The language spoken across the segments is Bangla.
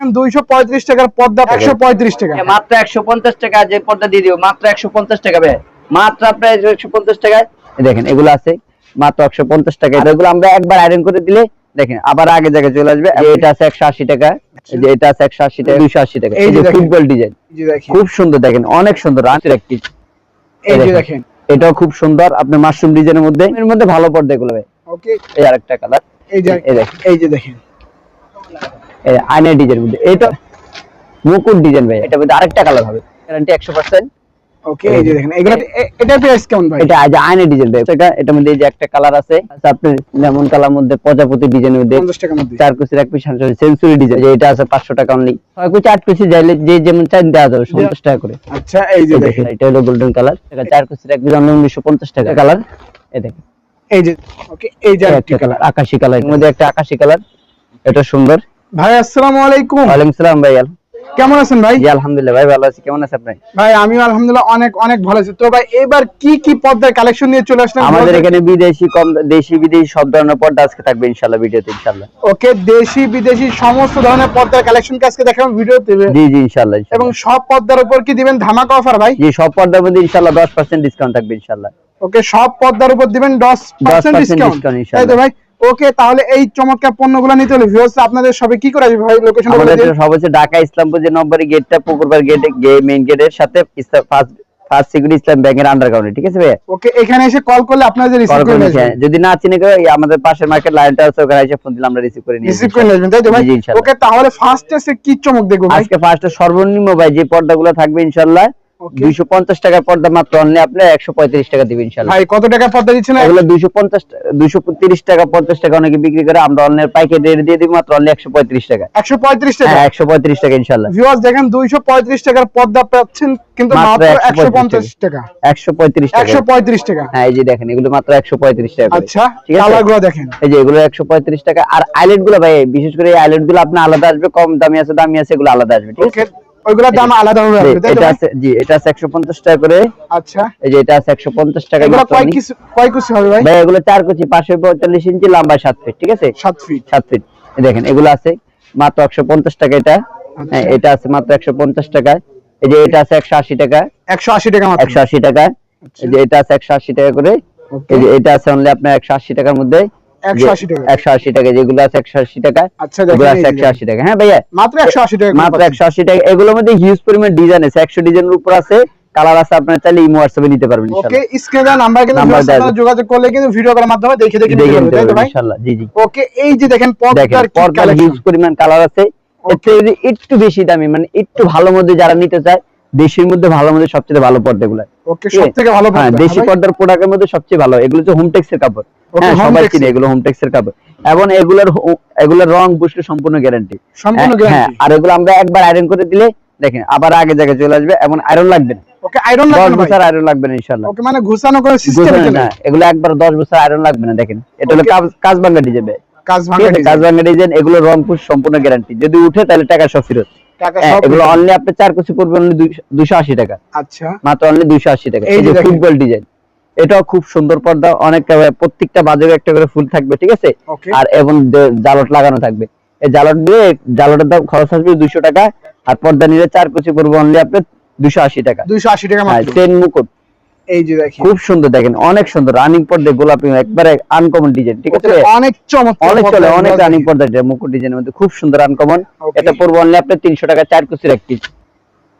দুইশো পঁয়ত্রিশ টাকার পদ্মা একশো পঁয়ত্রিশ টাকা। মাত্র একশো পঞ্চাশ টাকা যে পর্দা দিয়ে দিব মাত্র একশো পঞ্চাশ টাকা ভাই। মাত্র আপনার একশো পঞ্চাশ টাকায় দেখেন এগুলো আছে মাত্র একশো পঞ্চাশ টাকা। এগুলো আমরা একবার আয়রন করে দিলে দেখেন আবার আগে জায়গায় চলে আসবে। এটা আছে একশো আশি টাকা এটা আছে একশো আশি টাকা দুইশো আশি টাকা। এই এই যে যে ফুটবল ডিজাইন এই যে দেখেন। খুব সুন্দর দেখেন অনেক সুন্দর আঁচের একটি। এই যে দেখেন। এটাও খুব সুন্দর আপনার মাশরুম ডিজাইনের মধ্যে এর মধ্যে ভালো পর্দা এগুলো ওকে। এই আরেকটা কালার এই যে এই দেখেন। এই যে দেখেন। আয়নার ডিজাইনের মধ্যে। এটা মুকুট ডিজাইন ভাই এটা মধ্যে আরেকটা কালার হবে। গ্যারান্টি একশো পার্সেন্ট ওকে এই যে দেখেন এগুলো এ- এটার প্রাইস কেমন ভাই? এটা আজ আয়না ডিজাইন ভাই এটা এটার মধ্যে এই যে একটা কালার আছে আচ্ছা, আপনার লেমন কালার মধ্যে প্রজাপতি ডিজাইনের মধ্যে পঞ্চাশ টাকার মধ্যে। চার কুচির এক পিস সেঞ্চুরি ডিজাইন এটা আছে পাঁচশো টাকা অনলি ছয় কুচি আট কুচি যাইলে যে যেমন চাই দেওয়া যাবে পঞ্চাশ টাকা করে। আচ্ছা এই যে দেখেন। এটা হলো গোল্ডেন কালার এটা চার কুচির এক পিস অনলি উনিশশো পঞ্চাশ টাকা। কালার এই দেখেন। এই যে ওকে এই যে একটা কালার আকাশি কালারের মধ্যে একটা আকাশি কালার এটা সুন্দর। ভাই আসসালামু আলাইকুম। ওয়ালাইকুম সালাম ভাই কেমন আছেন ভাই? আলহামদুলিল্লাহ ভাই ভালো আছি। কেমন আছে আপনি? ভাই আমিও আলহামদুলিল্লাহ অনেক অনেক ভালো আছি। তো ভাই এবার কি কি পদ্মার কালেকশন নিয়ে চলে আসলাম? আমাদের এখানে বিদেশি কম দেশি বিদেশি সব ধরনের পর্দা আজকে থাকবে ইনশাল্লাহ ভিডিওতে ইনশাল্লাহ। ওকে দেশি বিদেশি সমস্ত ধরনের পর্দার কালেকশন আজকে দেখাবো ভিডিওতে? জি জি ইনশাল্লাহ এবং সব পর্দার উপর কি দিবেন ধামাকা অফার ভাই? জি সব পর্দার মধ্যে ইনশাল্লাহ দশ পার্সেন্ট ডিসকাউন্ট থাকবে ইনশাল্লাহ। ওকে সব পর্দার উপর দিবেন দশ পার্সেন্ট 10% ডিসকাউন্ট discount তাই ইনশাআল্লাহ। তো ভাই? ওকে তাহলে এই চমৎকার পণ্যগুলো নিতে হলে ভিউয়ার্স আপনাদের সবে কি করে আসবে ভাই? লোকেশন আমাদের সব হচ্ছে ঢাকা ইসলামপুর যে নম্বরে গেটটা পুকুরবার গেটে মেইন গেটের সাথে ফার্স্ট ফার্স্ট সিকিউরিটি ইসলাম ব্যাংকের আন্ডারগ্রাউন্ডে ঠিক আছে ভাই ওকে এখানে এসে কল করলে আপনাদের রিসিভ কল করে নেবেন যদি না চিনে আমাদের পাশের মার্কেট লাইনটা আছে ওখানে এসে ফোন দিলে আমরা রিসিভ করে নিয়ে রিসিভ করে নেবেন তাই তো ভাই? ইনশাআল্লাহ। ওকে তাহলে ফার্স্ট এসে কি চমক দেখব আজকে ফার্স্টে সর্বনিম্ন ভাই যে পর্দাগুলো থাকবে ইনশাল্লাহ Okay. দুইশো পঞ্চাশ টাকার পর্দা মাত্র একশো পঁয়ত্রিশ টাকা দিবেন ভাই কত টাকা পদ্মা দিচ্ছেন এগুলো দুইশো পঞ্চাশ দুইশো তিরিশ টাকা পঞ্চাশ টাকা অনেকে বিক্রি করে আমরা অনলাইন পাইকারি রেট দিয়ে দিব মাত্র একশো পঁয়ত্রিশ টাকা। একশো পঁয়ত্রিশ টাকা? হ্যাঁ একশো পঁয়ত্রিশ টাকা ইনশাল্লাহ ভিউয়ার্স দেখেন দুইশো পঁয়ত্রিশ টাকার পদ্মা পাচ্ছেন কিন্তু মাত্র একশো 135 পঞ্চাশ টাকা। একশো পঁয়ত্রিশ টাকা। একশো পঁয়ত্রিশ টাকা। হ্যাঁ এই যে দেখেন এগুলো মাত্র একশো পঁয়ত্রিশ টাকা আচ্ছা ঠিক কালারগুলো দেখেন। এই যে এগুলো একশো পঁয়ত্রিশ টাকা। আর আইলেটগুলো ভাই বিশেষ করে এই আইলেটগুলো আপনার আলাদা আসবে কম দামি আছে দামি আছে এগুলো আলাদা আসবে ঠিক আছে? ওইগুলোর দাম আলাদা হবে এটা আছে জি এটা আছে একশো পঞ্চাশ টাকা করে। আচ্ছা। এই যে এটা আছে একশো পঞ্চাশ টাকা এগুলো কয় কিছু কয় কুচি হবে ভাই? ভাই এগুলো কুচি পাঁচশো পঁয়তাল্লিশ ইঞ্চি লম্বা সাত ফিট ঠিক আছে? সাত ফিট। সাত ফিট। দেখেন এগুলো আছে মাত্র একশো পঞ্চাশ টাকা এটা। আচ্ছা। হ্যাঁ এটা আছে মাত্র একশো পঞ্চাশ টাকা। এই যে এটা আছে একশো আশি টাকা। একশো আশি টাকা মাত্র। একশো আশি টাকা। এই যে এটা আছে একশো আশি টাকা করে। এই যে এটা আছে অনলি আপনার একশো আশি টাকার মধ্যে। 180 টাকা। একশো আশি টাকা যেগুলো আছে একশো আশি টাকা আচ্ছা, এগুলো আছে টাকা। হ্যাঁ ভাইয়া? মাত্র একশো আশি টাকা মাত্র একশো আশি টাকা। এগুলোর মধ্যে হিউজ পরিমাণ ডিজাইন আছে। একশো ডিজাইনের উপর আছে কালার আছে আপনার চাইলে ইমো হোয়াটসঅ্যাপে নিতে পারবেন ওকে স্ক্রিনে দেওয়া নাম্বার কিন্তু Number viewers দেওয়া আপনারা যোগাযোগ করলে কিন্তু ভিডিও মাধ্যমে দেখে দেখে নিতে পারবেন, তাই তো ভাই? ইনশাআল্লাহ। জি জি। ওকে এই যে দেখেন পর্দার হিউজ পরিমাণ কালার আছে। একটু বেশি দামি মানে একটু ভালো মধ্যে যারা নিতে চায় দেশের মধ্যে ভালো মধ্যে সবচেয়ে ভালো সবথেকে হ্যাঁ দেশি হ্যাঁ ভাই? পর্দার প্রোডাক্টের মধ্যে সবচেয়ে ভালো এগুলো হচ্ছে হোমটেক্স এর কাপড়। হ্যাঁ সবাই এর। এগুলো হোমটেক্স এর কাপড়। এবং এগুলোর এগুলোর রং বুঝতে সম্পূর্ণ গ্যারান্টি সম্পূর্ণ হ্যাঁ গ্যারান্টি আর এগুলো আমরা একবার আয়রন করে দিলে দেখেন আবার আগে জায়গায় চলে আসবে এবং আয়রন লাগবে না। ওকে আয়রন লাগবে না ভাই? বছর আয়রন লাগবে না ইনশাল্লাহ ওকে মানে ঘুষানো করে সিস্টেম বুঝলেন না এগুলো একবার দশ বছর আয়রন লাগবে না দেখেন। এটা হলো কাজ- কাজ ডিজাইন কাজ ভাঙা আছে কাজ ভাঙ্গা ডিজাইন এগুলো রং সম্পূর্ণ গ্যারান্টি যদি উঠে তাহলে টাকা সব ফেরত। এগুলো অনলি আপনি চার কুচি পড়বে অনলি দুইশো আশি টাকা। আচ্ছা। মাত্র অনলি দুইশো আশি টাকা। এই এই যে যে ফুটবল ডিজাইন এটাও খুব সুন্দর পর্দা অনেক প্রত্যেকটা বাজারে একটা করে ফুল থাকবে ঠিক আছে? আর এবং জালট লাগানো থাকবে। এই জালট দিয়ে জালটের দাম খরচ আসবে দুইশো টাকা আর পর্দা নিলে চার কুচি পড়বে অনলি আপনার দুশো আশি টাকা। দুইশো আশি টাকা হ্যাঁ চেন মুকুট। এই যে দেখেন। খুব সুন্দর দেখেন অনেক সুন্দর রানিং পর্দা গোলাপি একবারে আনকমন ডিজাইন ঠিক আছে? অনেক চমৎকার অনেক চলে অনেক রানিং পর্দা এটা মুকুট ডিজাইনের মধ্যে খুব সুন্দর আনকমন. এটা পড়ব অনলি আপনার তিনশো টাকা চার কুচির একটি।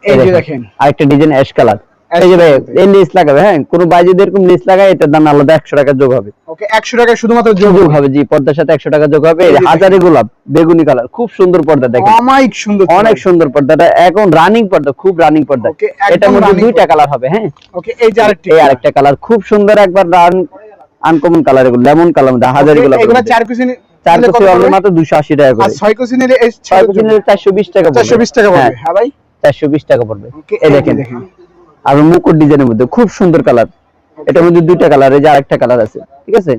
এই যে দেখেন আরেকটা ডিজাইন অ্যাশ কালার এই যে ভাই colour। এই লেস লাগাবে হ্যাঁ? কোনো ভাই যদি এরকম লেস লাগায় এটার দাম আলাদা একশো টাকা যোগ হবে। ওকে একশো টাকা শুধুমাত্র যোগ যোগ হবে? জি পর্দার সাথে একশো টাকা যোগ হবে। এই যে দেখেন। হাজারি গোলাপ বেগুনি কালার খুব সুন্দর পর্দা দেখেন। অমাইক সুন্দর অনেক সুন্দর পর্দাটা এখন রানিং পর্দা খুব রানিং পর্দা। এটার মধ্যে দুইটা কালার হবে হ্যাঁ? ওকে এই যে আরেকটি এই আরেকটা কালার খুব সুন্দর একবার রান আনকমন কালার এগুলো লেমন কালার হাজারি গোলাপ এগুলা চার কুচি চার? অনলি মাত্র টাকা করে। ছয় নিলে বিশ টাকা চারশো বিশ টাকা পড়বে। হ্যাঁ। ভাই? টাকা পড়বে। এই দেখেন। আর মুকুট ডিজাইনের মধ্যে খুব সুন্দর কালার এটার মধ্যে দুইটা কালার এই যে আরেকটা কালার আছে ঠিক আছে?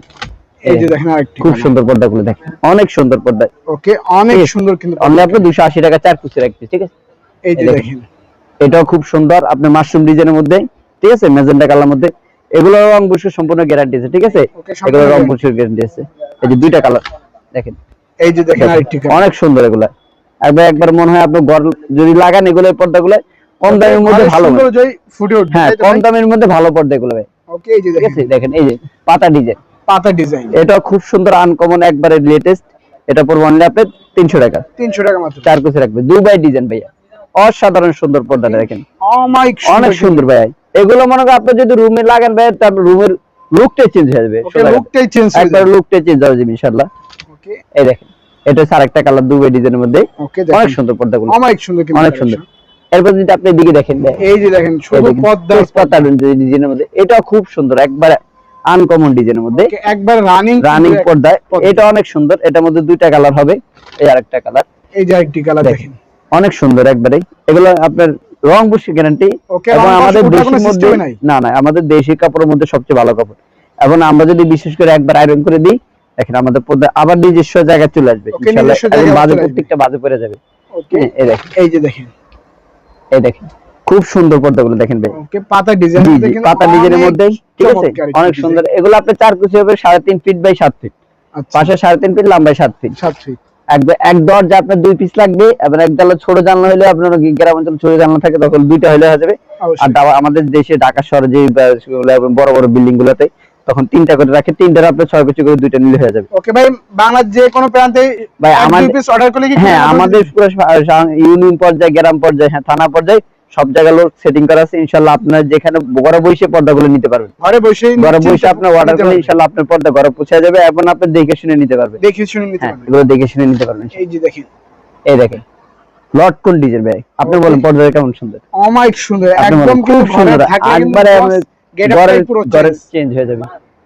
এই যে দেখেন আরেকটি খুব সুন্দর পর্দাগুলো দেখেন অনেক সুন্দর পর্দা। ওকে অনেক সুন্দর কিন্তু দুশো আশি টাকা চার পিসের এক ঠিক আছে? এই যে দেখেন। এটাও খুব সুন্দর আপনার মাশরুম ডিজাইনের মধ্যে ঠিক আছে? ম্যাজেন্টা কালার মধ্যে। এগুলো রং বসে সম্পূর্ণ গ্যারান্টি আছে ঠিক আছে? এগুলো। গ্যারান্টি আছে। এই যে দুইটা কালার দেখেন। এই যে দেখেন আরেকটি অনেক সুন্দর এগুলা। একবার একবার মনে হয় আপনি ঘর যদি লাগান এগুলো পর্দাগুলো কম দামের মধ্যে ভালো সুন্দর ফুটে উঠবে হ্যাঁ কম দামের মধ্যে ভালো পর্দা এগুলো ওকে এই যে দেখেন। এই যে পাতা ডিজাইন পাতা ডিজাইন এটা খুব সুন্দর আনকমন একবারে লেটেস্ট এটা পড়ব অনলি আপনার তিনশো টাকা। 300 টাকা মাত্র। চার রাখবে। দুবাই ডিজাইন ভাইয়া। অসাধারণ সুন্দর পর্দাটা দেখেন। অনেক সুন্দর ভাই। এগুলো মনে করেন আপনি যদি রুমে লাগান ভাই তার রুমের লুকটাই চেঞ্জ হয়ে যাবে। লুকটাই চেঞ্জ একবার যাবে। লুকটাই চেঞ্জ হয়ে যাবে ইনশাআল্লাহ। ওকে এই দেখেন এটা হচ্ছে আরেকটা কালার দুবাই ডিজাইনের মধ্যে। অনেক সুন্দর পর্দাগুলো। অমাইক সুন্দর অনেক সুন্দর। এরপর যদি আপনি এদিকে দেখেন এই যে দেখেন পদ্মা। ডিজাইনের মধ্যে এটা খুব সুন্দর একবার আনকমন ডিজাইনের মধ্যে। একবার রানিং রানিং পর্দা। এটা অনেক সুন্দর এটার মধ্যে দুইটা কালার হবে এই আরেকটা কালার এই যে আরেকটি কালার দেখেন। অনেক সুন্দর একবারে। এগুলো আপনার রং গ্যারান্টি এবং আমাদের দেশের মধ্যে না না আমাদের দেশি কাপড়ের মধ্যে সবচেয়ে ভালো কাপড়। এবং আমরা যদি বিশেষ করে একবার আয়রন করে দিই দেখেন আমাদের পর্দা আবার নিজস্ব জায়গায় চলে আসবে বাজে প্রত্যেকটা বাজে পড়ে যাবে। এই যে দেখেন। এই দেখেন খুব সুন্দর পর্দাগুলো দেখেন ভাই। পাতা ডিজাইন জি, জি, পাতা ডিজাইনের মধ্যে ঠিক আছে? অনেক সুন্দর। এগুলো চার কুচি হবে সাড়ে তিন ফিট বাই সাত ফিট আচ্ছা। পাশে সাড়ে তিন ফিট লম্বায় সাত ফিট সাত ফিট একবার এক দরজা আপনার দুই পিস লাগবে এবং এক জানলা ছোট জানলা হলে আপনার গ্রাম অঞ্চল ছোট জানলা থাকে তখন দুইটা হলে হয়ে যাবে। আর আমাদের দেশে ঢাকা শহরে যে বড় বড় বিল্ডিং গুলোতে তখন তিনটা করে রাখে তিনটার আপনার ছয় কুচি করে দুইটা নিলে হয়ে যাবে। ওকে ভাই বাংলার যে কোনো প্রান্তে ভাই, আমাদের- পিস অর্ডার করলে কি হ্যাঁ আমাদের পুরো ইউনিয়ন পর্যায়ে গ্রাম পর্যায়ে হ্যাঁ থানা পর্যায়ে সব জায়গায় লোক সেটিং করা আছে। ইনশাল্লাহ আপনার যেখানে ঘরে বসে পর্দাগুলো নিতে পারবেন। ঘরে বসে ঘরে বসে আপনার অর্ডার করলে ইনশাল্লাহ আপনার পর্দা ঘরে পৌঁছে যাবে এবং আপনি দেখে শুনে নিতে পারবেন। দেখে শুনে নিতে হ্যাঁ পারবেন। এগুলো দেখে শুনে নিতে পারবেন। এই যে দেখেন। এই দেখেন লট কোন ডিজাইন ভাই? আপনি বলেন পর্দাটা কেমন সুন্দর? অমাইক সুন্দর একদম খুব সুন্দর। একবারে গেট ঘরে চেঞ্জ চেঞ্জ হয়ে যাবে।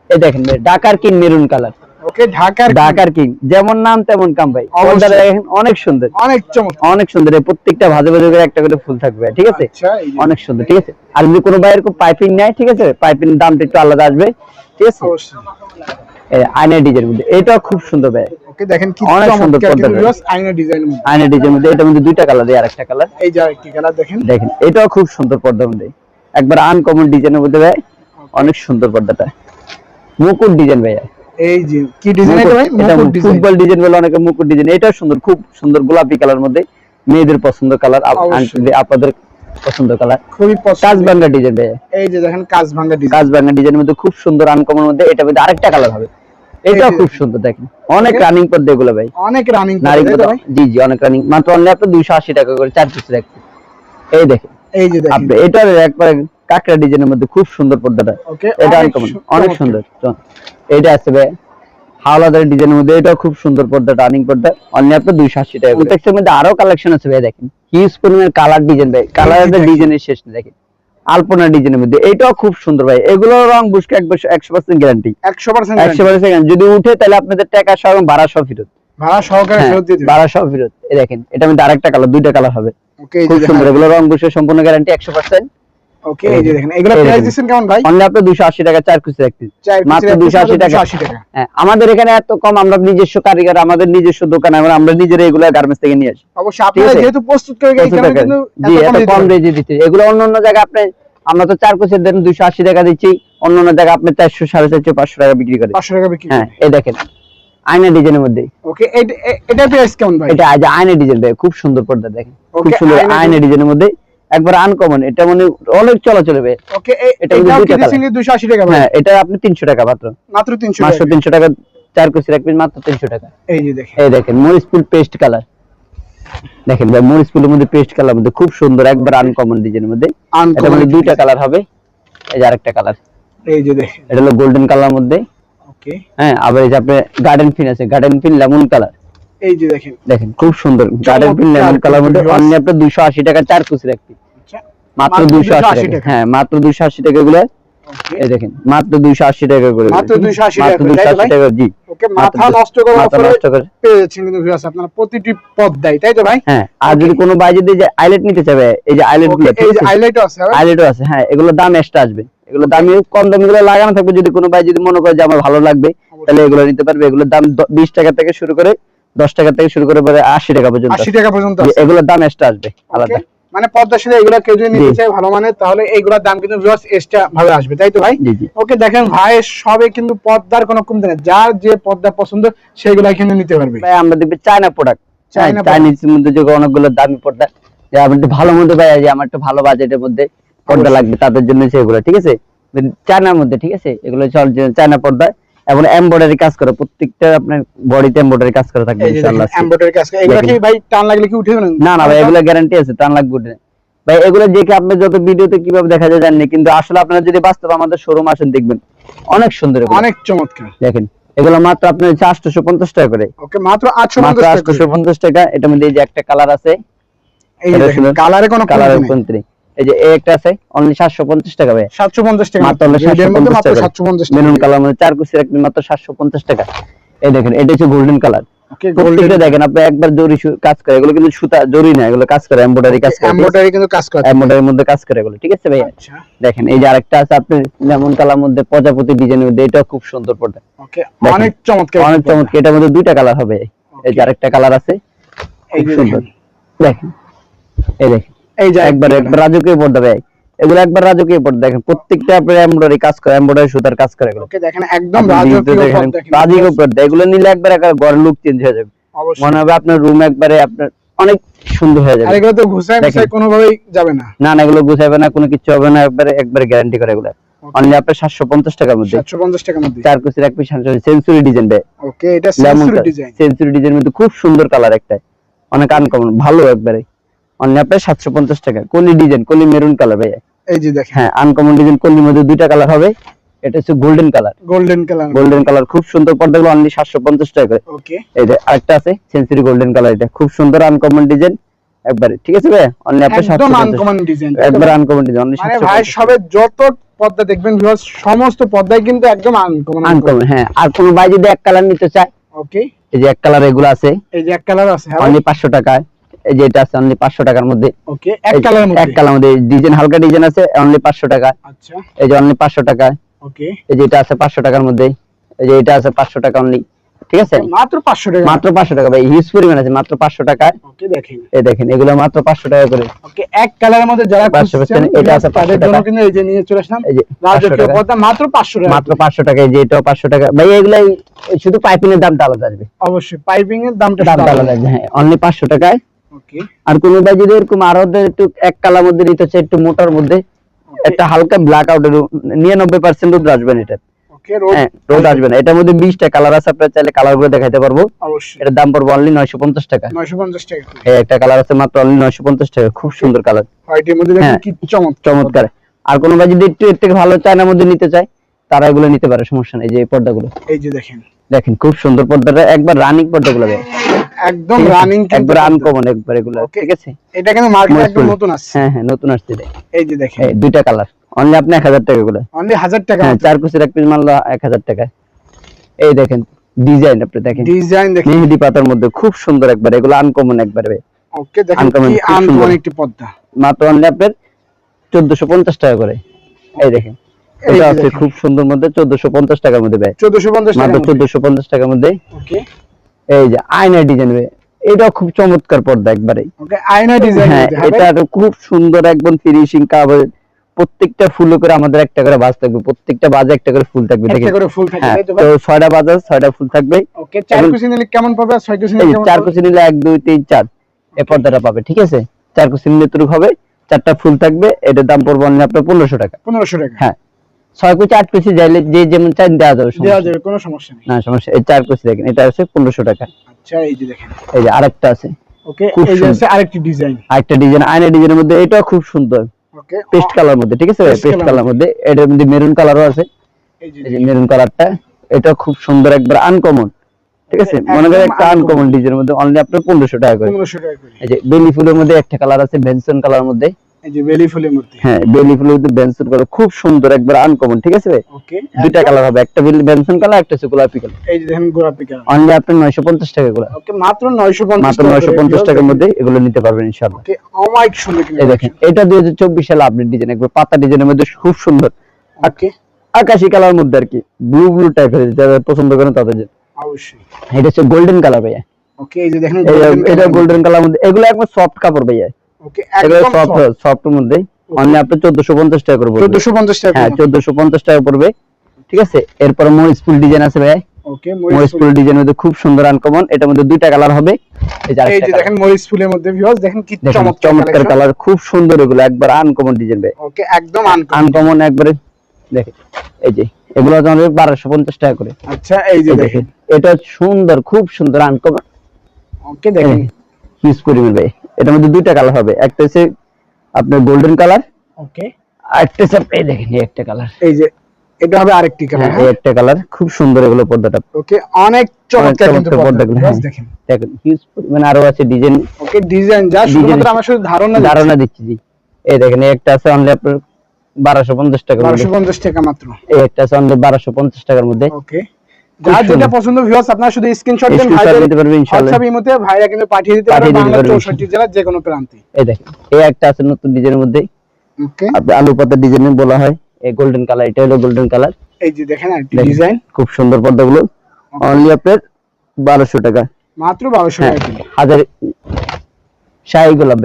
এই দেখেন ঢাকার কিং মেরুন কালার ওকে ঢাকার ঢাকার কিং যেমন নাম তেমন কাম ভাই। দেখেন অনেক সুন্দর। অনেক চমৎকার। অনেক সুন্দর প্রত্যেকটা ভাজে ভাজে করে একটা করে ফুল থাকবে ঠিক আছে? আচ্ছা অনেক সুন্দর ঠিক আছে? আর যদি কোনো পাইপিং ঠিক আছে? পাইপিং দামটা একটু আলাদা আসবে ঠিক আছে? আয়না মধ্যে। এটাও খুব সুন্দর ভাই। ওকে দেখেন কি অনেক সুন্দর পর্দা। আয়না মধ্যে। আয়না মধ্যে দুইটা কালার আর একটা কালার এই যে আরেকটি কালার দেখেন। দেখেন এটাও খুব সুন্দর পর্দার মধ্যে। একবার আনকমন ডিজাইনের মধ্যে ভাই অনেক সুন্দর পর্দাটা। মুকুট ডিজাইন ভাইয়া। এই যে কি ডিজাইন এটা ভাই? এটা মুকুট ডিজাইন ফুটবল ডিজাইন বলে অনেকে মুকুট ডিজাইন এটাও সুন্দর খুব সুন্দর গোলাপি কালার মধ্যে। মেয়েদের পছন্দ কালার অবশ্যই। আপনাদের পছন্দ কালার খুবই পছন্দ। বাংলা ডিজাইন ভাইয়া। এই যে দেখেন কাজ ভাঙা ডিজাইন কাজ বাংলা ডিজাইনের মধ্যে খুব সুন্দর আনকমন মধ্যে এটা মধ্যে আরেকটা কালার হবে। এটা খুব সুন্দর দেখেন। অনেক. রানিং পর্দা এগুলো ভাই। অনেক রানিং নারী ভাই? জি জি অনেক রানিং মাত্র অনলি আপনি দুইশো আশি টাকা করে চার পিস রাখছি এই দেখেন। এই যে দেখেন। এটার একবার কাকড়া ডিজাইনের মধ্যে খুব সুন্দর পর্দাটা। এটা অনেক সুন্দর। এটা আছে ভাই হাওলাদার ডিজাইনের মধ্যে। এটাও খুব সুন্দর পর্দা রানিং পর্দা। অনলি আপনার দুইশো আশি টাকা প্রত্যেকটার মধ্যে আরও কালেকশন আছে ভাই দেখেন। হিউজ পরিমাণের কালার ডিজাইন ভাই। কালারের ডিজাইনের শেষ দেখেন। আলপনা ডিজাইনের মধ্যে। এটাও খুব সুন্দর ভাই। এগুলো রং বুসকে একশো পার্সেন্ট গ্যারান্টি 100% একশো পার্সেন্ট যদি উঠে তাহলে আপনাদের টাকা সহ ভাড়া সহ ফেরত। ভাড়া সহকারে ফেরত দিয়ে ভাড়া সহ ফেরত। এই দেখেন এটা মধ্যে আরেকটা কালার দুইটা কালার হবে। ওকে খুব সুন্দর। এগুলো রং বুসের সম্পূর্ণ গ্যারান্টি একশো পার্সেন্ট ওকে এই যে দেখেন। এগুলো প্রাইস দেখেন। কেমন ভাই? অনলি আপনার দুশো টাকা চার কুচি রাখতে মাত্র 280 টাকা। 280 টাকা। হ্যাঁ আমাদের এখানে এত কম আমরা নিজস্ব কারিগর আমাদের নিজস্ব দোকান আমরা আমরা নিজেরা এগুলো গার্মেন্টস থেকে নিয়ে আসি। অবশ্যই আপনারা যেহেতু প্রস্তুত করে এই 200 কারণে টাকা। কিন্তু এত এত কম দিতে এগুলো অন্য অন্য জায়গায় আপনি আমরা তো চার কুচের দেন দুইশো আশি টাকা দিচ্ছি। অন্য অন্য জায়গায় আপনি চারশো সাড়ে চারশো পাঁচশো টাকা বিক্রি করে 500 টাকা বিক্রি হ্যাঁ এই দেখেন। আয়না ডিজাইনের মধ্যে ওকে এটা প্রাইস কেমন ভাই? এটা আয়না ডিজাইন ভাই খুব সুন্দর পর্দা দেখেন। খুব সুন্দর আয়না ডিজাইনের মধ্যে একবার আনকমন এটা মানে অনেক চলাচল হবে। ওকে এটা এটা কিন্তু কি দুইটা দিচ্ছেন 280 টাকা ভাই? হ্যাঁ এটা আপনি তিনশো টাকা মাত্র। মাত্র 300 মাত্র টাকা। তিনশো টাকা চার কুচি রাখবেন মাত্র তিনশো টাকা। এই যে দেখেন। এই দেখেন মরিচপুল পেস্ট কালার দেখেন ভাই মরিচপুলের মধ্যে পেস্ট কালার মধ্যে খুব সুন্দর একবার আনকমন ডিজাইনের মধ্যে। এটা মানে দুইটা কালার হবে এই যে আরেকটা কালার এই যে দেখেন। এটা হলো গোল্ডেন কালার মধ্যে। হ্যাঁ আবার এই যে আপনার গার্ডেন পিন আছে গার্ডেন পিন লেমন কালার এই যে দেখেন। দেখেন খুব সুন্দর গার্ডেন পিন লেমন কালার মধ্যে viewers। অনলি আপনার টাকা চার কুচি রাখবি মাত্র মাত্র দুইশো আশি 280 টাকা। হ্যাঁ মাত্র দুইশো আশি টাকা গুলো। এই দেখেন মাত্র দুইশো আশি টাকা করে। মাত্র 280 টাকা মাত্র করে, দুইশো তাই তো আশি ভাই? টাকা জি। ওকে মাথা নষ্ট করে মাথা নষ্ট করে পেয়ে কিন্তু ভিউয়ার্স আপনারা প্রতিটি পদ দেয় তাই তো ভাই? হ্যাঁ আর যদি কোনো ভাই যদি যে আইলেট নিতে চাবে এই যে আইলেটগুলো এই যে হাইলাইটও আছে আইলেটও আছে হ্যাঁ এগুলো দাম এক্সট্রা আসবে। এগুলো দামি কম দামি গুলো লাগানো থাকবে। যদি কোনো ভাই যদি মনে করে যে আমার ভালো লাগবে তাহলে এগুলো নিতে পারবে। এগুলোর দাম বিশ টাকা থেকে শুরু করে দশ টাকা থেকে শুরু করে পরে আশি টাকা পর্যন্ত 80 টাকা পর্যন্ত এগুলোর দাম এক্সট্রা আসবে আলাদা। মানে পদ্মা সেলে এগুলো কেউ যদি নিতে চায় ভালো মানে তাহলে এইগুলোর দাম কিন্তু ভিউয়ার্স এক্সট্রা ভাবে আসবে তাই তো ভাই? ওকে দেখেন ভাই সবে কিন্তু পদ্মার কোনো কমতে নেই। যার যে পদ্মা পছন্দ সেগুলাই কিন্তু নিতে পারবে। ভাই আমরা দেখবে চায়না প্রোডাক্ট চায়না চাইনিজ মধ্যে যে অনেকগুলো দামি পর্দা যে আমার একটু ভালো মধ্যে ভাই যে আমার একটু ভালো বাজেটের মধ্যে পর্দা লাগবে তাদের জন্য সেগুলো ঠিক আছে চায়নার মধ্যে ঠিক আছে এগুলো চায়না পর্দা এবং এমব্রয়ডারি কাজ করে প্রত্যেকটা আপনার বডিতে এমব্রয়ডারি কাজ করা থাকবে ইনশাআল্লাহ। এমব্রয়ডারি কাজ করে। এগুলো কি ভাই টান লাগলে কি উঠে যাবে না না ভাই এগুলো গ্যারান্টি আছে টান লাগবে না। ভাই এগুলো দেখে আপনি যত ভিডিওতে কীভাবে দেখা যায় জানেন কিন্তু আসলে আপনারা যদি বাস্তবে আমাদের শোরুম আসেন দেখবেন অনেক সুন্দর। অনেক চমৎকার দেখেন এগুলো মাত্র আপনার হচ্ছে আটশোশো পঞ্চাশ টাকা করে ওকে মাত্র 850 মাত্র টাকা পঞ্চাশ টাকা এটার মধ্যে যে একটা কালার আছে কালারে কোনো কালার নেই। এই যে একটা আছে অনলি সাতশো পঞ্চাশ টাকা ভাই। 750 টাকা। মাত্র হলো এর 750 মাত্র টাকা। 750 মেরুন কালার মধ্যে চার কুচি রাখবেন মাত্র সাতশো পঞ্চাশ টাকা। এই দেখেন এটা হচ্ছে গোল্ডেন কালার গোল্ডেন দেখেন আপনি একবার জরি কাজ করে এগুলো কিন্তু সুতা জরি না এগুলো কাজ করে এমব্রয়ডারি কাজ করে এমব্রয়ডারি কিন্তু কাজ করে। এমব্রয়ডারির মধ্যে কাজ করে এগুলো ঠিক আছে ভাই? আচ্ছা। দেখেন এই যে আরেকটা আছে আপনার লেমন কালার মধ্যে প্রজাপতি ডিজাইনের মধ্যে এটাও খুব সুন্দর পড়বে ওকে অনেক চমৎকার অনেক চমৎকার এটার মধ্যে দুইটা কালার হবে। এই যে আরেকটা কালার আছে এই খুব সুন্দর। দেখেন এই দেখেন। এই যে একবার একবার রাজকীয় পর্দা ভাই এগুলো একবার রাজকীয় পর্দা দেখেন। প্রত্যেকটা আপনার এমব্রয়ডারি কাজ করে এমব্রয়ডারি সুতার কাজ করে এগুলো। দেখেন একদম রাজকীয় পর্দা। রাজকীয় পর্দা এগুলো নিলে একবার একবার ঘরের লুক চেঞ্জ হয়ে যাবে। মনে হবে আপনার রুম একবারে আপনার অনেক সুন্দর হয়ে আর যাবে এগুলো তো দেখেন। মিশায় কোনোভাবেই যাবে না। না না এগুলো গুছাবে না কোনো কিছু হবে না একবারে একবারে গ্যারান্টি করে এগুলো। অনলি আপনার সাতশো পঞ্চাশ টাকার মধ্যে। 750 টাকার মধ্যে। চার কুচির এক পিস সেঞ্চুরি ডিজাইন দেয় ওকে এটা লেমন ডিজাইন সেঞ্চুরি ডিজাইন মধ্যে খুব সুন্দর কালার একটা অনেক আনকমন ভালো একবারে। অনলি আপনার সাতশো পঞ্চাশ টাকা। কলি ডিজাইন কলি মেরুন কালার ভাইয়া। এই যে দেখেন। হ্যাঁ আনকমন ডিজাইন কলির মধ্যে দুইটা কালার হবে। এটা হচ্ছে golden colour golden colour golden colour খুব সুন্দর পর্দাগুলো অনলি সাতশো পঞ্চাশ টাকা করে। ওকে এই যে আরেকটা আছে গোল্ডেন কালার এটা। খুব সুন্দর আনকমন ডিজাইন একবারে ঠিক আছে ভাই অনলি সাতশো একদম আনকমন ডিজাইন একবার আনকমন ডিজাইন অনলি মানে ভাই সবে যত পর্দা দেখবেন ভিউয়ার্স সমস্ত পর্দায় কিন্তু একদম আনকমন আনকমন হ্যাঁ। আর কোনো ভাই যদি এক কালার নিতে চায় ওকে এই যে এক কালার এগুলো আছে। এই যে এক কালার আছে। অনলি পাঁচশো টাকায়। এই যে এটা আছে অনলি পাঁচশো টাকার মধ্যে। ওকে এক কালার মধ্যে? ডিজাইন হালকা ডিজাইন আছে অনলি পাঁচশো টাকা। আচ্ছা। এই যে অনলি পাঁচশো টাকা। ওকে এই যে এটা আছে পাঁচশো টাকার মধ্যে। এই যে এটা আছে পাঁচশো টাকা অনলি ঠিক আছে? মাত্র 500 টাকা। মাত্র টাকা ভাই হিউজ পরিমাণ আছে মাত্র পাঁচশো টাকায়। ওকে দেখেন। এই দেখেন এগুলো মাত্র পাঁচশো টাকা করে। ওকে এক কালারের মধ্যে যারা খুঁজছেন, এটা আছে 500 টাকা। কিন্তু এই যে নিয়ে চলে আসলাম। এই যে পাঁচশো রাজকীয় পর্দা মাত্র 500 টাকা। মাত্র পাঁচশো টাকা এই যে এটাও পাঁচশো টাকা। ভাই এগুলো শুধু পাইপিং এর দামটা আলাদা আসবে। অবশ্যই পাইপিং এর দামটা আলাদা। আসবে হ্যাঁ অনলি পাঁচশো টাকায়। ওকে আর কোনো ভাই যদি এরকম আরও একটু এক কালার মধ্যে নিতে চাই একটু মোটার মধ্যে একটা হালকা ব্ল্যাক আউটের নিরানব্বই পার্সেন্ট রোদ আসবে না এটা হ্যাঁ রোদ আসবে। না। এটার মধ্যে বিশটা কালার আছে আপনার চাইলে কালারগুলো দেখাইতে পারব। এটার দাম পড়বে অনলি নয়শো পঞ্চাশ টাকা। 950 টাকা করে। এই একটা কালার আছে মাত্র অনলি নয়শো পঞ্চাশ টাকা। খুব সুন্দর কালার হ্যাঁ। কি চমৎকার। আর কোনো ভাই যদি একটু এর থেকে ভালো চায়নার মধ্যে নিতে চায় তারা এগুলো নিতে পারে সমস্যা নেই। যে পর্দাগুলো। এই যে দেখেন। দেখেন খুব সুন্দর পর্দাটা। একবার রানিং পর্দাগুলো দেয় একদম রানিং একবার আনকমন একবার এগুলো Okay. ঠিক আছে? এটা কিন্তু মার্কেটে একদম নতুন আসছে। হ্যাঁ হ্যাঁ নতুন আসছে এই যে দেখেন। এই দুইটা কালার অনলি আপনি এক হাজার টাকা এগুলো। অনলি 1000 টাকা হ্যাঁ চার কুচির এক পিস এক হাজার টাকায় এই দেখেন ডিজাইন আপনি দেখেন। ডিজাইন দেখেন। মেহেদি পাতার মধ্যে খুব সুন্দর একবার এগুলো আনকমন একবার। ওকে দেখেন কি। আনকমন একটি পর্দা মাত্র অনলি আপনার চোদ্দশো পঞ্চাশ টাকা করে। এই দেখেন এটা আছে খুব সুন্দর মধ্যে চোদ্দশো পঞ্চাশ টাকার মধ্যে ভাই। 1450 টাকা মাত্র চোদ্দশো পঞ্চাশ টাকার মধ্যে। ওকে এই যে আয়না ডিজাইন এটাও খুব চমৎকার পর্দা একবারে। আয়না ডিজাইন হ্যাঁ এটা খুব সুন্দর একদম ফিনিশিং কাভার প্রত্যেকটা ফুল করে আমাদের একটা করে বাজ থাকবে প্রত্যেকটা বাজে একটা করে ফুল থাকবে একটা করে ফুল থাকে হ্যাঁ তো ছয়টা বাজার ছয়টা ফুল থাকবে। ওকে চার কুচি নিলে কেমন পাবে? ছয় কুচি নিলে চার কুচি নিলে এক দুই তিন চার এই পর্দাটা পাবে ঠিক আছে? চার কুচি নিলে তুরুক হবে চারটা ফুল থাকবে এটার দাম পড়বে অনলি আপনার পনেরোশো টাকা। 1500 টাকা। হ্যাঁ ছয় আট যাইলে যে যেমন চাই দেওয়া যাবে দেওয়া যাবে কোনো সমস্যা নেই। না সমস্যা এই চার দেখেন এটা হচ্ছে পনেরোশো টাকা। আচ্ছা এই যে দেখেন। এই যে আরেকটা আছে। ওকে এই যে আছে আরেকটি ডিজাইন। আরেকটা ডিজাইন আয়না ডিজাইনের মধ্যে এটাও খুব সুন্দর। ওকে পেস্ট কালার মধ্যে ঠিক আছে? পেস্ট কালার মধ্যে এটার মধ্যে মেরুন কালারও আছে। এই যে মেরুন কালারটা এটা খুব সুন্দর একবার আনকমন ঠিক আছে? মনে করেন একটা আনকমন ডিজাইনের মধ্যে অনলি আপনার পনেরোশো টাকা করে। 1500 টাকা করে। এই যে বেলি ফুলের মধ্যে একটা কালার আছে বেনসন কালার মধ্যে। মধ্যে হ্যাঁ বেলি ফুলের মধ্যে বেনসন কালার খুব সুন্দর একবার আনকমন ঠিক আছে ওকে দুইটা কালার হবে একটা বেনসন কালার একটা হচ্ছে গোলাপি কালার। এই যে দেখেন গোলাপি কালার। অনলি আপনার নয়শো পঞ্চাশ টাকা গুলো ওকে মাত্র 950 মাত্র নয়শো পঞ্চাশ টাকার মধ্যে এগুলো নিতে পারবেন ইনশাল্লাহ ওকে অমাইক সুন্দর এই দেখেন এটা দুই হাজার চব্বিশ সালে আপডেট ডিজাইন একবার পাতা ডিজাইনের মধ্যে খুব সুন্দর। ওকে আকাশি কালার মধ্যে আর কি ব্লু ব্লু টাইপের যারা পছন্দ করেন তাদের জন্য। অবশ্যই। এটা হচ্ছে গোল্ডেন কালার ভাইয়া। ওকে এই যে দেখেন এটা গোল্ডেন কালার মধ্যে এগুলো একবার সফট কাপড় ভাইয়া। ওকে একদম সফট সফট মধ্যে অনলি আপনি চোদ্দশো পঞ্চাশ টাকা করে পড়বে 1450 টাকা হ্যাঁ টাকা পড়বে। ঠিক আছে? এরপর মোর স্কুল ডিজাইন আছে ভাই। ওকে মরিচ ফুল ডিজাইনের মধ্যে খুব সুন্দর আনকমন এটার মধ্যে দুইটা কালার হবে। এই যে এই আরেকটা যে colour। দেখেন মরিচ ফুলের মধ্যে ভিউয়ার্স দেখেন কি চমৎকার চমৎকার কালার খুব সুন্দর এগুলো একবার আনকমন ডিজাইন ভাই। ওকে একদম আনকমন একবারে দেখেন এই যে এগুলো আমাদের বারোশো পঞ্চাশ টাকা করে। আচ্ছা এই যে দেখেন। এটা সুন্দর খুব সুন্দর আনকমন ওকে দেখেন। ভাই। এটার মধ্যে দুইটা কালার হবে। একটা হচ্ছে আপনার গোল্ডেন কালার ওকে। আর একটা হচ্ছে এই দেখেন এই একটা কালার এই যে এটা হবে আরেকটি কালার হ্যাঁ এই একটা কালার খুব সুন্দর এগুলো পর্দাটা। ওকে অনেক চমৎকার কিন্তু পর্দা পর্দাগুলো, হ্যাঁ। দেখেন। দেখেন হিউজ মানে আরও আছে ডিজাইন ওকে ডিজাইন যা শুধুমাত্র আমার শুধু ধারণা ধারণা দিচ্ছি জি। এই দেখেন এই একটা আছে অনলি আপনার বারোশো পঞ্চাশ টাকার বারোশো পঞ্চাশ টাকা মাত্র। এই একটা আছে অনলি বারোশো পঞ্চাশ টাকার মধ্যে। ওকে। যার। যেটা পছন্দ ভিউয়ার্স আপনারা শুধু স্ক্রিনশট দেন ভাইদের। হোয়াটসঅ্যাপ ইমোতে ভাইরা কিন্তু পাঠিয়ে দিতে পারবে পাঠিয়ে দিতে বাংলা পারবে, চৌষট্টি জেলার যে কোনো প্রান্তে। এই দেখেন এই একটা আছে নতুন ডিজাইনের মধ্যে। ওকে আলু পাতা বলা হয় এই গোল্ডেন কালার এটা হলো গোল্ডেন কালার এই যে দেখেন দেখেন। ডিজাইন খুব সুন্দর পর্দাগুলো। অনলি আপনার বারোশো টাকা। মাত্র বারোশো হ্যাঁ টাকা হাজার শাহী গোলাপ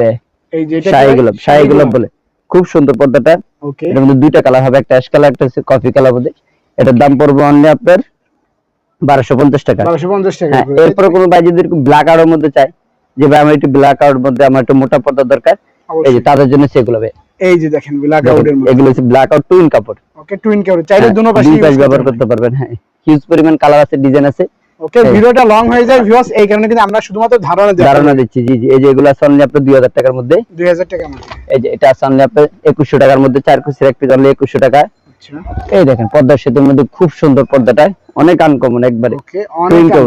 এই যে এটা শাহী গোলাপ শাহী গোলাপ বলে। খুব সুন্দর পর্দাটা। ওকে এটার মধ্যে দুইটা কালার হবে একটা অ্যাশ কালার একটা হচ্ছে কফি কালার মধ্যে এটার দাম পড়বে অনলি আপনার বারোশো পঞ্চাশ টাকা। বারোশো পঞ্চাশ টাকা। হ্যাঁ এরপরে কোনো ভাই যদি ব্ল্যাক আউটের মধ্যে চায় যে ভাই আমার একটু ব্ল্যাক আউটের মধ্যে আমার একটু মোটা পর্দা দরকার এই যে তাদের জন্য সেগুলো হবে এই যে দেখেন ব্ল্যাক আউটের মধ্যে। এগুলো হচ্ছে ব্ল্যাক আউট টুইন কাপড় ওকে টুইন কাউর চাইলে হ্যাঁ, পাশে ব্যবহার করতে পারবেন। হ্যাঁ। হিউজ পরিমাণ কালার আছে ডিজাইন আছে। ওকে এই। ভিডিওটা লং হয়ে যায় ভিউয়ার্স এই কারণে কিন্তু আমরা শুধুমাত্র ধারণা দিচ্ছি জি জি। এই যে এগুলো আছে অনলি আপনার দুই হাজার টাকার মধ্যে। 2000 টাকা মাত্র এই যে এটা আছে অনলি আপনার একুশশো টাকার মধ্যে চার কুচির এক পিস অনলি টাকা। এই দেখেন পর্দার সেতুর মধ্যে খুব সুন্দর পর্দাটা অনেক আনকমন একবারে।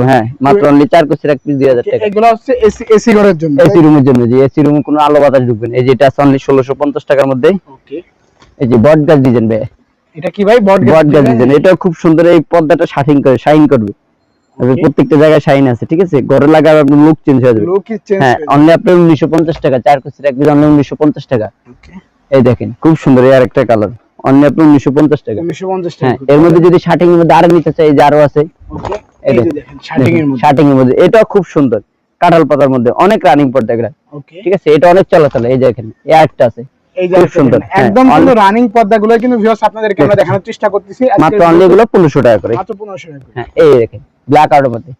হ্যাঁ মাত্র অনলি চার কুচির এক পিস দুই হাজার টাকা। এগুলো হচ্ছে এসি এসি ঘরের জন্য এসি রুমের জন্য যে এসি রুমে কোনো আলো বাতাস ঢুকবে না। এই যে এটা আছে অনলি ষোলোশো পঞ্চাশ টাকার মধ্যে। এই যে বট গাছ ডিজাইন ভাই এটা কি ভাই বট বট গাছ ডিজাইন এটা খুব সুন্দর এই পর্দাটা শাইন করে শাইন করবে। প্রত্যেকটা জায়গায় শাইন আছে ঠিক আছে? ঘরে লাগাবে আপনার লুক চেঞ্জ হয়ে যাবে। হ্যাঁ অনলি আপনার উনিশশো পঞ্চাশ টাকা চার কুচির এক পিস অনলি উনিশশো পঞ্চাশ টাকা। এই দেখেন খুব সুন্দর এই আরেকটা কালার অনলি আপনার উনিশশো পঞ্চাশ টাকা। 1950 হ্যাঁ টাকা এর মধ্যে যদি শার্টিং এর মধ্যে আরও নিতে চাই এই যে আরও আছে শার্টিং এর মধ্যে। এটাও খুব সুন্দর কাঁঠাল পাতার মধ্যে। অনেক রানিং পড়তে এগুলা। ঠিক আছে এটা অনেক চলাচল। এই যে এখানে এই আছে। খুব সুন্দর, হ্যাঁ, একদম কিন্তু রানিং পর্দাগুলো কিন্তু ভিউয়ার্স আপনাদেরকে আমরা দেখানোর চেষ্টা করতেছি। মাত্র অনলি এগুলো পনেরোশো টাকা করে। মাত্র 1500 টাকা হ্যাঁ এই দেখেন ব্ল্যাক আউটের মধ্যে।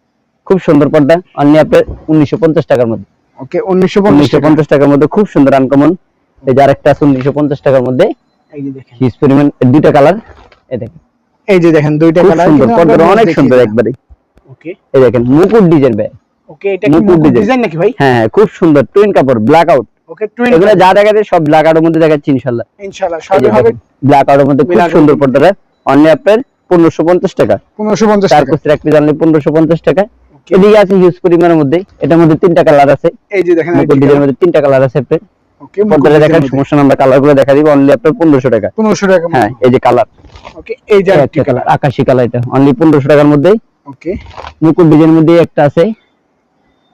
খুব সুন্দর পর্দা অনলি আপনার উনিশশো পঞ্চাশ টাকার মধ্যে। ওকে 1950 উনিশশো টাকা পঞ্চাশ টাকার মধ্যে খুব সুন্দর আনকমন এই যে আরেকটা আছে উনিশশো পঞ্চাশ টাকার মধ্যে। এই যে দেখেন। হিউজ পরিমাণ দুইটা কালার এই দেখেন। এই যে দেখেন দুইটা কালার সুন্দর পর্দাটা অনেক সুন্দর একবারে। ওকে। এই দেখেন মুকুট ডিজাইন ভাই। ওকে এটা কি মুকুট ডিজাইন নাকি ভাই? হ্যাঁ হ্যাঁ খুব সুন্দর টুইন কাপড় ব্ল্যাক আউট ওকে টুইন এগুলো যা দেখা সব ব্ল্যাক আউটের মধ্যে দেখাচ্ছি ইনশাল্লাহ। ইনশাআল্লাহ সবই হবে ব্ল্যাক আউটের মধ্যে খুব সুন্দর পর্দাটা। অনলি আপনার পনেরোশো পঞ্চাশ টাকা। 1550 টাকা। কুচির এক পিস অনলি পনেরোশো পঞ্চাশ টাকা। এদিকে আছে হিউজ পরিমাণের মধ্যে। এটার মধ্যে তিনটা কালার আছে। এই যে দেখেন মুকুট ডিজাইনের মধ্যে তিনটা কালার আছে আপনার। পর্দাটা দেখার সমস্যা আমরা কালারগুলো দেখা দিব অনলি আপনার পনেরোশো টাকা। 1500 টাকা হ্যাঁ এই যে কালার ওকে এই যে একটা কালার কালার আকাশি কালার এটা অনলি পনেরোশো টাকার মধ্যে ওকে মুকুট ডিজাইনের মধ্যে একটা আছে।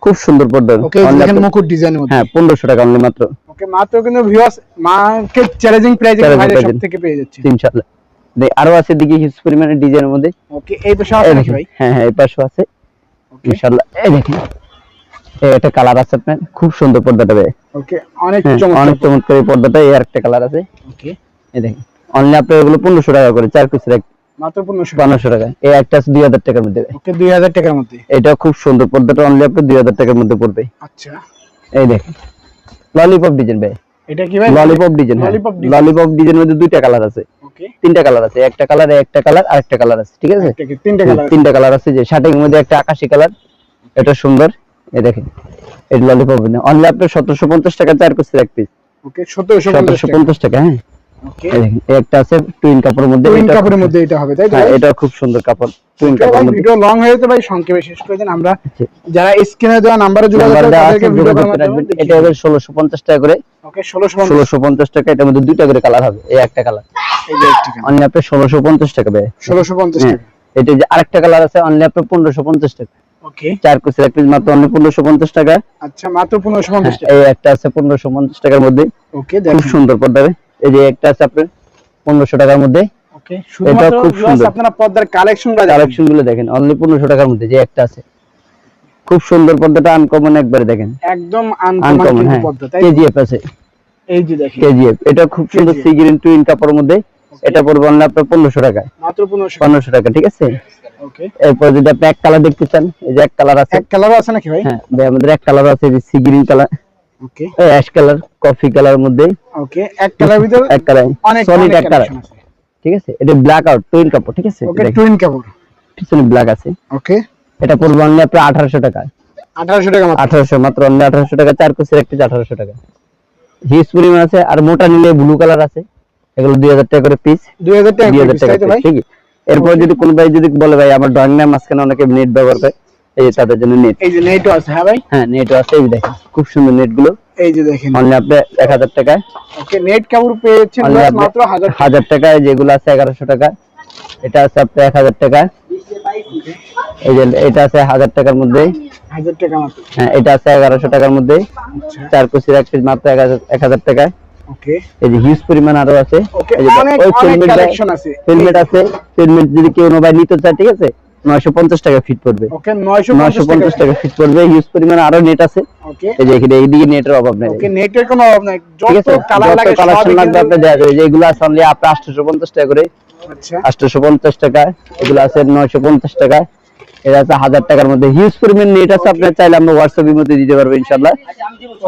খুব সুন্দর পর্দা ওকে আপনার- মুকুট ডিজাইনের মধ্যে। হ্যাঁ পনেরোশো টাকা অনলি মাত্র। ওকে মাত্র কিন্তু ভিউয়ার্স মার্কেট চ্যালেঞ্জিং প্রাইসে বাইরে সব থেকে পেয়ে যাচ্ছে। ইনশাল্লাহ দে- আরও আছে দিকে হিউজ পরিমাণের ডিজাইনের মধ্যে। ওকে এই পাশে আছে নাকি ভাই। হ্যাঁ হ্যাঁ এই পাশেও আছে। ওকে ইনশাল্লাহ এই দেখেন। একটা কালার আছে আপনার খুব সুন্দর পর্দাটা ভাই। ওকে অনেক হ্যাঁ, চমৎকার অনেক চমৎকার এই পর্দাটা এই আরেকটা কালার আছে। ওকে এই দেখেন অনলি আপনার এগুলো টাকা করে চার পিসের এক মাত্র 1500 টাকা। এই একটা টাকার মধ্যে। ওকে 2000 টাকার মধ্যে। এটা খুব সুন্দর পর্দাটা অনলি আপনার দুই হাজার টাকার মধ্যে পড়বে। আচ্ছা। এই দেখেন ললিপপ ডিজাইন ভাই। এটা কি ভাই? ললিপপ ডিজাইন ললিপপ ডিজাইনের মধ্যে দুইটা কালার আছে। ওকে তিনটা কালার আছে একটা কালার একটা কালার আর একটা কালার আছে ঠিক আছে? তিনটা কালার তিনটা কালার আছে যে শার্টের মধ্যে একটা আকাশি কালার এটা সুন্দর। এই দেখেন ললিপপ অনলি আপনার সতেরোশো পঞ্চাশ টাকা চার এক পিস ওকে 1750 টাকা। হ্যাঁ? ওকে এই একটা আছে টুইন কাপড়ের মধ্যে টুইন কাপড়ের মধ্যে এটা হবে তাই হ্যাঁ এটা খুব সুন্দর কাপড় টুইন কাপড়ের মধ্যে। ভিডিও লং হয়ে যেতে ভাই সংক্ষেপে শেষ করে দেন। আমরা। যারা স্ক্রিনে দেওয়া নাম্বারে যোগাযোগ নাম্বার করবে তাদেরকে ভিডিও যোগাযোগ করার করে রাখবেন। এটা হবে ষোলোশো পঞ্চাশ টাকা করে। ওকে 1650 ষোলোশো পঞ্চাশ টাকা এটার মধ্যে দুইটা করে কালার হবে এই একটা কালার এই যে একটি অনলি আপনার ষোলোশো পঞ্চাশ টাকা ব্যয় 1650 হ্যাঁ টাকা। এটা যে আরেকটা কালার আছে অনলি আপনার পনেরোশো পঞ্চাশ টাকা। ওকে চার কুচির এক পিস মাত্র অনলি পনেরোশো পঞ্চাশ টাকা। আচ্ছা মাত্র 1550 টাকা। এই একটা আছে পনেরোশো পঞ্চাশ টাকার মধ্যে। ওকে খুব সুন্দর পর্দা এই যে একটা আছে আপনার পনেরোশো টাকার মধ্যে। ওকে খুব সুন্দর। আপনারা পর্দার কালেকশনটা দেখেন। দেখেন অনলি পনেরোশো টাকার মধ্যে যে একটা আছে। খুব সুন্দর পর্দাটা আনকমন একবারে দেখেন। একদম আনকমন কিন্তু হ্যাঁ। পর্দা তাই কেজিএফ আছে। এই যে দেখেন। কেজিএফ এটা খুব সুন্দর KGF সি গ্রিন টুইন কাপড়ের মধ্যে। এটা পড়বে অনলি আপনার পনেরোশো টাকা মাত্র 1500 পনেরোশো টাকা ঠিক আছে। ওকে এরপর যদি আপনি এক কালার দেখতে চান এই যে এক কালার আছে। এক কালারও আছে নাকি ভাই? হ্যাঁ ভাই আমাদের এক কালার আছে কালার আছে sea green colour okay ash colour coffee colour মধ্যে। ওকে এক কালার ভিতর এক কালার অনেক সলিড এক কালার ঠিক আছে? এটা ব্ল্যাক আউট টুইন কাপড় ঠিক আছে? ওকে টুইন কাপড়। পিছনে ব্ল্যাক আছে। ওকে এটা পড়বে অনলি আপনার আঠারোশো টাকা। 1800 টাকা মাত্র। আঠারোশো মাত্র অনলি আঠারোশো টাকা চার কোসের একটা আঠারোশো টাকা। হিউজ পরিমাণ আছে আর মোটা নিলে ব্লু কালার আছে। এগুলো দুই হাজার টাকা করে পিস 2000 টাকা ঠিক আছে এরপর যদি কোনো ভাই যদি বলে ভাই আমার ড্রয়িং নাম মাঝখানে অনেকে নেট ব্যবহার করে এই যে তাদের জন্য নেট এই যে নেটও আছে হ্যাঁ ভাই? হ্যাঁ নেটও আছে এই দেখেন খুব সুন্দর নেটগুলো। এই যে দেখেন। অনলি আপনি এক হাজার টাকায়। ওকে নেট কাপড় পেয়েছেন মাত্র 1000 হাজার টাকায় যেগুলো আছে এগারোশো টাকা। এটা আছে আপনার এক হাজার টাকা। এই যে এটা আছে হাজার টাকার মধ্যে। 1000 টাকা মাত্র। হ্যাঁ এটা আছে এগারোশো টাকার মধ্যে। আচ্ছা। চার কুচির এক পিস মাত্র এক হাজার- এক হাজার টাকায়। ওকে এই যে হিউজ পরিমাণ আরও আছে। এই যে অনেক কালেকশন আছে। filament আছে। ফিলমেন্ট যদি কেউ ভাই নিতে চায় ঠিক আছে? নয়শো পঞ্চাশ টাকা ফিট পড়বে। ওকে 950 টাকা। ফিট পড়বে। হিউজ পরিমাণ আরও নেট আছে। ওকে এই যে এখানে এইদিকে নেটের অভাব নেই। ওকে নেটের কোনো অভাব নাই। যত কালার লাগে কালেকশন লাগবে আপনি দেওয়া যাবে। অনলি আপনার আটশোশো পঞ্চাশ টাকা করে। আচ্ছা। আটশোশো পঞ্চাশ টাকা। এগুলো আছে নয়শো পঞ্চাশ টাকা। এটা আছে হাজার টাকার মধ্যে হিউজ পরিমাণ নেট আছে আপনার চাইলে আমরা হোয়াটসঅ্যাপের মধ্যে দিতে পারব ইনশাল্লাহ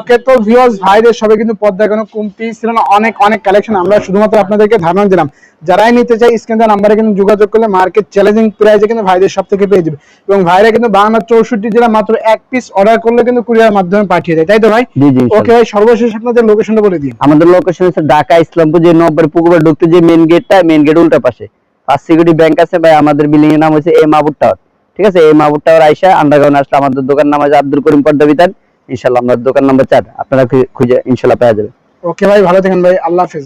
ওকে তো ভিউয়ার্স ভাইদের সবে কিন্তু কোনো কমতি ছিল না অনেক অনেক কালেকশন আমরা শুধুমাত্র আপনাদেরকে ধারণা দিলাম। যারাই নিতে চাই স্ক্রিনে নাম্বারে কিন্তু যোগাযোগ করলে মার্কেট চ্যালেঞ্জিং প্রাইসে কিন্তু ভাইদের সব থেকে পেয়ে যাবে। এবং ভাইরা কিন্তু চৌষট্টি জেলা মাত্র এক পিস অর্ডার করলে কিন্তু কুরিয়ার মাধ্যমে পাঠিয়ে দেয়। তাই তো ভাই? ওকে ভাই সর্বশেষ আপনাদের লোকেশনটা বলে দিন আমাদের লোকেশন হচ্ছে ঢাকা ইসলামপুর যে নব্বই পুকুর ঢুকতে যে মেন গেটটা মেন গেট উল্টা পাশে। ফার্স্ট সিকিউরিটি ব্যাংক আছে ভাই আমাদের বিল্ডিং এর নাম হচ্ছে এ মাহবুব টাওয়ার ঠিক আছে? এই মাহবুব টাওয়ার আইসা আন্ডারগ্রাউন্ড আসলে আমাদের দোকান নাম আছে আব্দুল করিম পর্দা বিতান। ইনশাল্লাহ আমাদের দোকান নাম্বার চার আপনারা খুঁজে ইনশাল্লাহ পাওয়া যাবে। ওকে ভাই, ভালো থাকেন ভাই। আল্লাহ হাফেজ।